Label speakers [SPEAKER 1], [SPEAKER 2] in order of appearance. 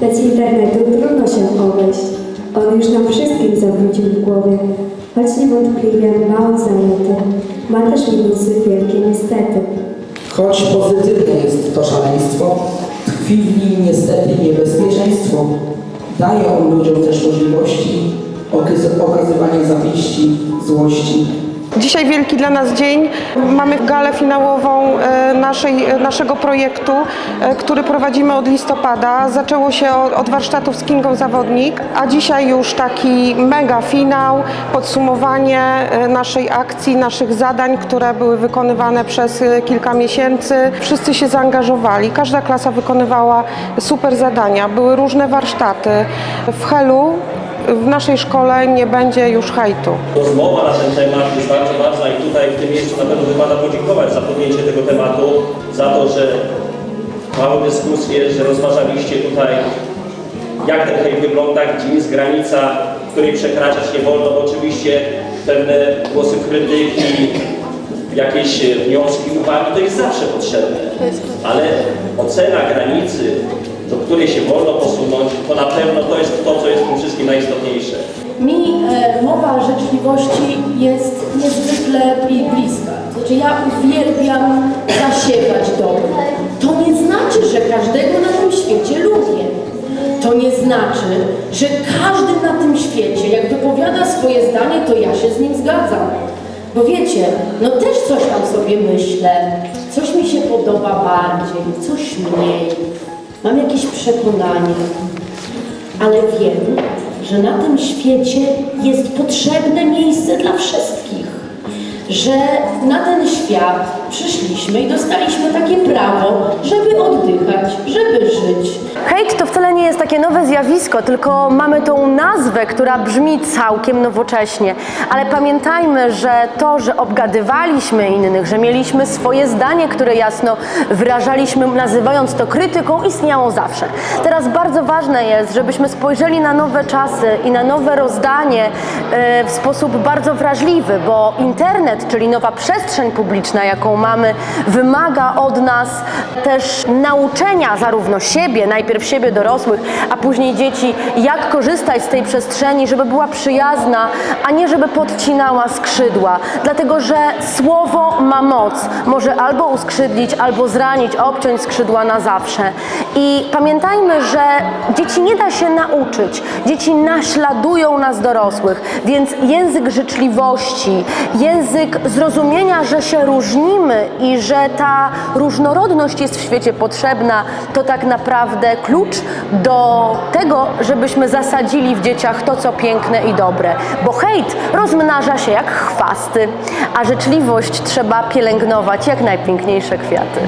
[SPEAKER 1] Bez internetu trudno się obejść. On już nam wszystkim zawrócił w głowie. Choć niewątpliwie mało zajęty, ma też minusy wielkie niestety.
[SPEAKER 2] Choć pozytywne jest to szaleństwo, tkwi w nim niestety niebezpieczeństwo. Daje on ludziom też możliwości okaz- okazywania zawiści, złości.
[SPEAKER 3] Dzisiaj wielki dla nas dzień. Mamy galę finałową e, naszej, e, naszego projektu, e, który prowadzimy od listopada. Zaczęło się od, warsztatów z Kingą Zawodnik, a dzisiaj już taki mega finał, podsumowanie naszej akcji, naszych zadań, które były wykonywane przez kilka miesięcy. Wszyscy się zaangażowali, każda klasa wykonywała super zadania. Były różne warsztaty. W Helu w naszej szkole nie będzie już hejtu.
[SPEAKER 4] Rozmowa na ten temat jest bardzo ważna i tutaj w tym miejscu na pewno wypada podziękować za podjęcie tego tematu, za to, że trwały dyskusje, że rozważaliście tutaj, jak ten hejt wygląda, gdzie jest granica, której przekraczać nie wolno. Bo oczywiście pewne głosy krytyki, jakieś wnioski, uwagi, to jest zawsze potrzebne. Ale ocena granicy, do której się wolno posunąć, to na pewno to jest to, co jest w tym wszystkim najistotniejsze.
[SPEAKER 5] Mi e, mowa życzliwości jest niezwykle bli- bliska. Znaczy ja uwielbiam zasiewać dobro. To nie znaczy, że każdego na tym świecie lubię. To nie znaczy, że każdy na tym świecie, jak wypowiada swoje zdanie, to ja się z nim zgadzam. Bo wiecie, no też coś tam sobie myślę, coś mi się podoba bardziej, coś mniej. Mam jakieś przekonanie ale wiem, że na tym świecie jest potrzebne miejsce dla wszystkich. Że na ten świat przyszliśmy i dostaliśmy takie prawo, żeby oddychać, żeby żyć.
[SPEAKER 6] Hejt to wcale nie jest takie nowe zjawisko, tylko mamy tą nazwę, która brzmi całkiem nowocześnie. Ale pamiętajmy, że to, że obgadywaliśmy innych, że mieliśmy swoje zdanie, które jasno wyrażaliśmy, nazywając to krytyką, istniało zawsze. Teraz bardzo ważne jest, żebyśmy spojrzeli na nowe czasy i na nowe rozdanie e, w sposób bardzo wrażliwy, bo internet, czyli nowa przestrzeń publiczna, jaką mamy, wymaga od nas też nauczenia zarówno siebie, najpierw siebie dorosłych, a później dzieci, jak korzystać z tej przestrzeni, żeby była przyjazna, a nie żeby podcinała skrzydła. Dlatego, że słowo ma moc. Może albo uskrzydlić, albo zranić, obciąć skrzydła na zawsze. I pamiętajmy, że dzieci nie da się nauczyć. Dzieci naśladują nas dorosłych, więc język życzliwości, język zrozumienia, że się różnimy i że ta różnorodność jest w świecie potrzebna, to tak naprawdę klucz do tego, żebyśmy zasadzili w dzieciach to, co piękne i dobre. Bo hejt rozmnaża się jak chwasty, a życzliwość trzeba pielęgnować jak najpiękniejsze kwiaty.